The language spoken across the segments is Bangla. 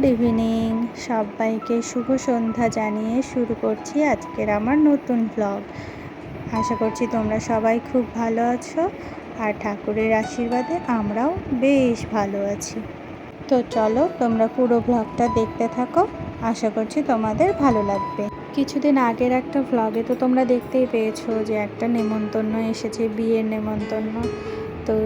Good evening. সবাইকে শুভ সন্ধ্যা জানিয়ে শুরু করছি আজকের আমার নতুন ব্লগ আশা করছি তোমরা সবাই খুব ভালো আছো আর ঠাকুরের আশীর্বাদে আমরাও বেশ ভালো আছি। তো চলো তোমরা পুরো ব্লগটা দেখতে থাকো। আশা করছি তোমাদের ভালো লাগবে। কিছুদিন আগের একটা ভ্লগে তো তোমরা দেখতেই পেয়েছ যে একটা নেমন্তন্ন এসেছে, বিয়ের নেমন্তন্ন। তো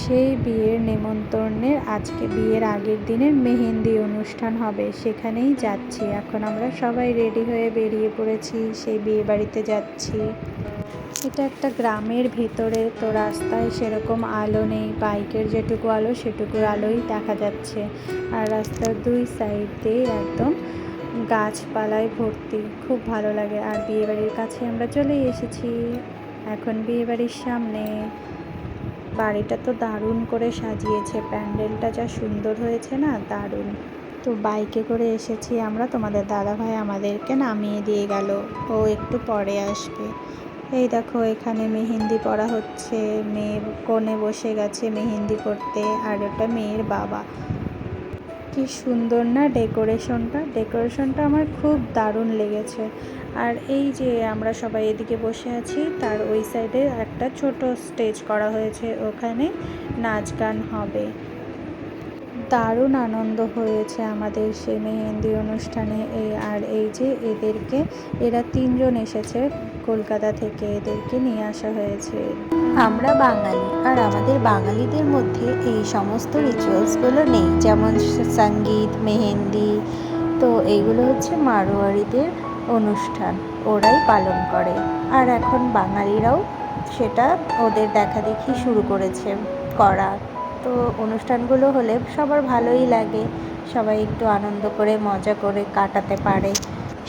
সেই বিয়ের নেমন্তন্নের আজকে বিয়ের আগের দিনের মেহেন্দি অনুষ্ঠান হবে, সেখানেই যাচ্ছি। এখন আমরা সবাই রেডি হয়ে বেরিয়ে পড়েছি, সেই বিয়ে বাড়িতে যাচ্ছি। এটা একটা গ্রামের ভেতরে, তো রাস্তায় সেরকম আলো নেই, বাইকের যেটুকু আলো সেটুকু আলোই দেখা যাচ্ছে। আর রাস্তার দুই সাইড দিয়ে একদম গাছপালায় ভর্তি, খুব ভালো লাগে। আর বিয়েবাড়ির কাছে আমরা চলেই এসেছি। এখন বিয়েবাড়ির সামনে। বাড়িটা তো দারুণ করে সাজিয়েছে, প্যান্ডেলটা যা সুন্দর হয়েছে না দারুণ। তো বাইকে করে এসেছি আমরা, তোমাদের দাদাভাই আমাদেরকে নামিয়ে দিয়ে গেল, ও একটু পরে আসবে। এই দেখো এখানে মেহেন্দি পড়া হচ্ছে, মেয়ে কোণে বসে গেছে মেহেন্দি করতে, আর ওটা মেয়ের বাবা। কি সুন্দর না ডেকোরেশনটা? ডেকোরেশনটা আমার খুব দারুণ লেগেছে। আর এই যে আমরা সবাই এদিকে বসে আছি, তার ওই সাইডে একটা ছোট স্টেজ করা হয়েছে। ওখানে নাচ গান হবে। দারুণ আনন্দ হয়েছে আমাদের সেই মেহেন্দি অনুষ্ঠানে। এই আর এই যে এদেরকে, এরা তিনজন এসেছে কলকাতা থেকে এদেরকে নিয়ে আসা হয়েছে। আমরা বাঙালি, আর আমাদের বাঙালিদের মধ্যে এই সমস্ত রিচুয়ালসগুলো নেই। যেমন সংগীত, মেহেন্দি, তো এইগুলো হচ্ছে মারোয়ারিদের অনুষ্ঠান। ওরাই পালন করে। আর এখন বাঙালিরাও সেটা ওদের দেখা দেখি শুরু করেছে, করা। তো অনুষ্ঠানগুলো হলে সবার ভালোই লাগে। সবাই একটু আনন্দ করে, মজা করে কাটাতে পারে।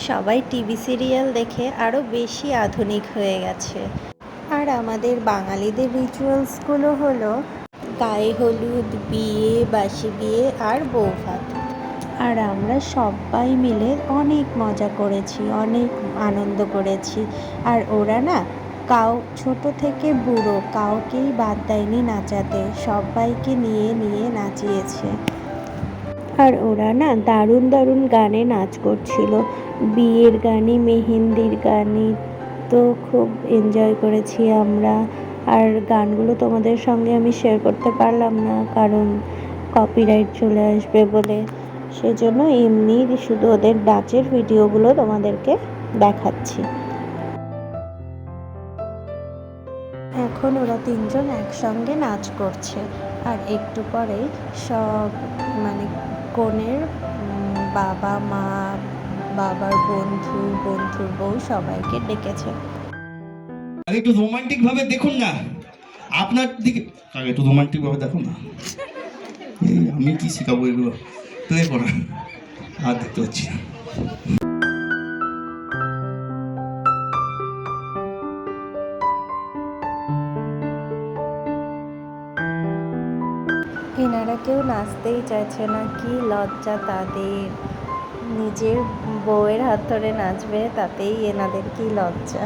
সবাই টিভি সিরিয়াল দেখে আরও বেশি আধুনিক হয়ে গেছে। আর আমাদের বাঙালিদের রিচুয়ালসগুলো হলো গায়ে হলুদ, বিয়ে, বাসি বিয়ে আর বৌভাত আর আমরা সবাই মিলে অনেক মজা করেছি, অনেক আনন্দ করেছি। আর ওরা না কাউ ছোট থেকে বুড়ো কাউকেই বাদ দেয়নি নাচাতে, সবাইকে নিয়ে নিয়ে নাচিয়েছে। আর ওরা না দারুণ দারুণ গানে নাচ করছিল। বিয়ের গানে মেহেন্দির গানে তো খুব এনজয় করেছি আমরা। আর গানগুলো তোমাদের সঙ্গে আমি শেয়ার করতে পারলাম না, কারণ কপিরাইট চলে আসবে বলে। সেজন্য এমনি শুধু ওদের নাচের ভিডিওগুলো তোমাদেরকে দেখাচ্ছি। এখন ওরা তিনজন একসঙ্গে নাচ করছে। আর একটু পরেই সব মানে কনের বাবা, মা, বাবার বন্ধু, বন্ধুর বউ সবাইকে ডেকেছে। একটু রোমান্টিক ভাবে দেখুন না। আপনার দিকে আগে একটু রোমান্টিক ভাবে দেখুন না। আমি কি শেখাবো এগুলো? প্লে করা আর দেখতে পাচ্ছি নাচতেই চাইছে না, কি লজ্জা তাদের। নিজের বউয়ের হাত ধরে নাচবে, তাতেই এনাদের কি লজ্জা।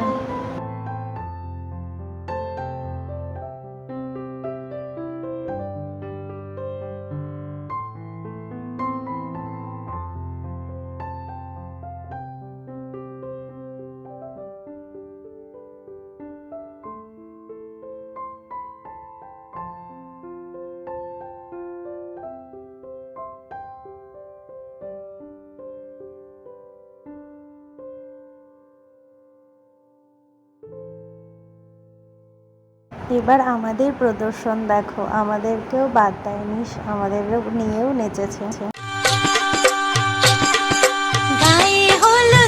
এবার আমাদের প্রদর্শন দেখো। আমাদেরকেও বাদ দেয়নি আমাদের নিয়েও নেচেছে। গায়ে হলো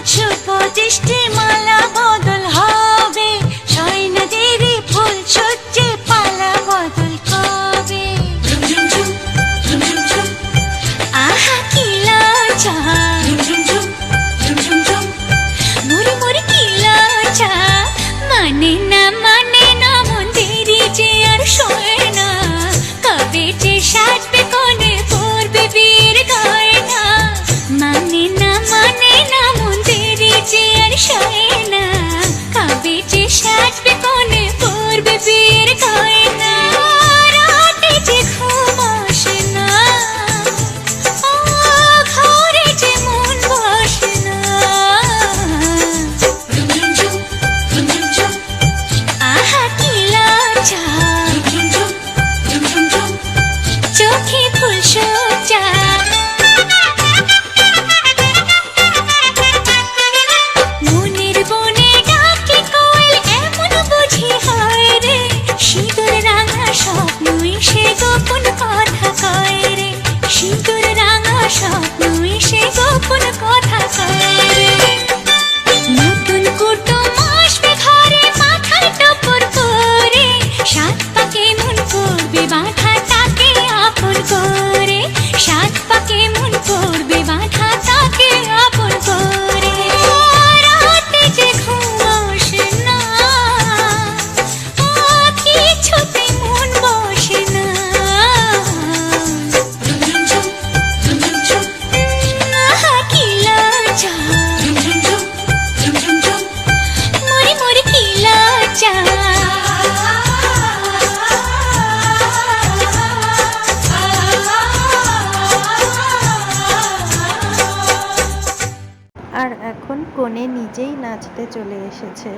আর শোয় না। কবে যে সাজবে এখন কোণে নিজেই নাচতে চলে এসেছে।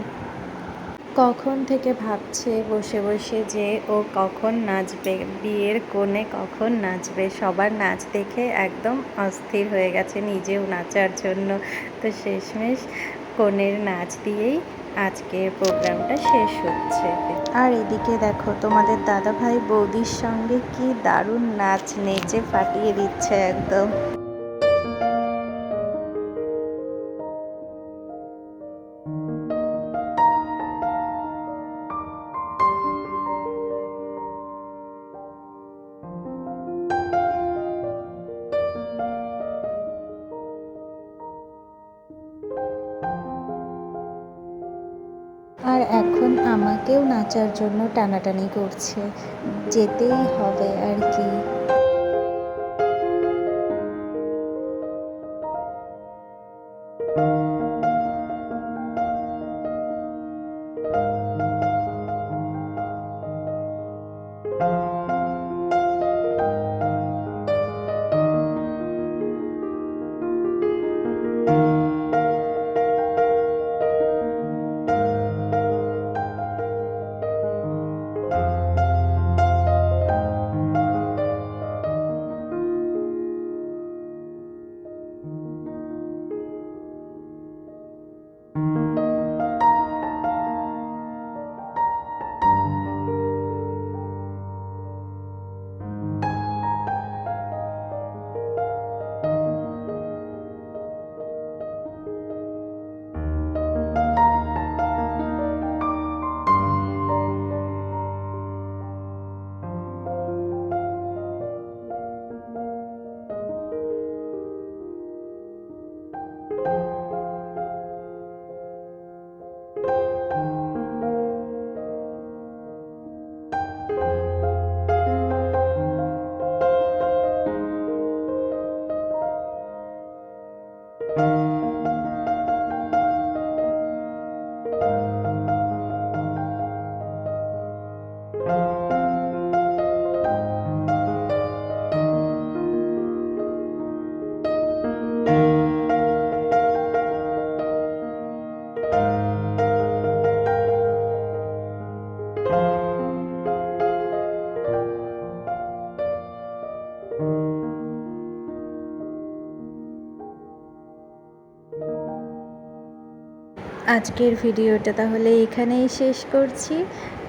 কখন থেকে ভাবছে বসে বসে যে ও কখন নাচবে, বিয়ের কোণে কখন নাচবে, সবার নাচ দেখে একদম অস্থির হয়ে গেছে নিজেও নাচার জন্য। তো শেষমেশ কোণের নাচ দিয়েই আজকের প্রোগ্রামটা শেষ হচ্ছে। আর এদিকে দেখো, তোমাদের দাদা ভাই বৌদির সঙ্গে কি দারুণ নাচ নেচে ফাটিয়ে দিচ্ছে একদম। আর এখন আমাকেও নাচার জন্য টানাটানি করছে। যেতেই হবে আর কি। আজকের ভিডিওটা তাহলে এখানেই শেষ করছি।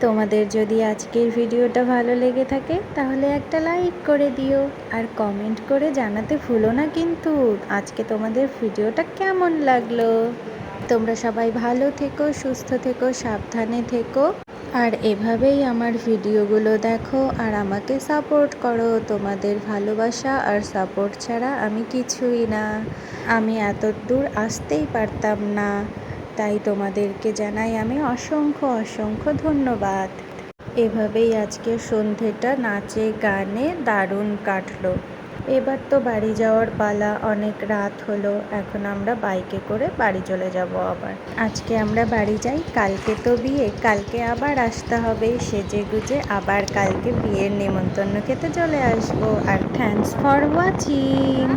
তোমাদের যদি আজকের ভিডিওটা ভালো লেগে থাকে, তাহলে একটা লাইক করে দিও আর কমেন্ট করে জানাতে ভুলো না কিন্তু আজকে তোমাদের ভিডিওটা কেমন লাগল? তোমরা সবাই ভালো থেকো, সুস্থ থেকো, সাবধানে থেকো। আর এভাবেই আমার ভিডিওগুলো দেখো আর আমাকে সাপোর্ট করো। তোমাদের ভালোবাসা আর সাপোর্ট ছাড়া আমি কিছুই না। আমি এত দূর আসতেই পারতাম না। তাই তোমাদেরকে জানাই আমি অসংখ্য অসংখ্য ধন্যবাদ। এভাবেই আজকে সন্ধেটা নাচে, গানে দারুণ কাটলো। এবার তো বাড়ি যাওয়ার পালা, অনেক রাত হলো, এখন আমরা বাইকে করে বাড়ি চলে যাব আবার। আজকে আমরা বাড়ি যাই, কালকে তো বিয়ে, কালকে আবার আসতে হবে সেজে গুজে আবার কালকে বিয়ের নেমন্তন্ন খেতে চলে আসব। আর থ্যাঙ্কস ফর ওয়াচিং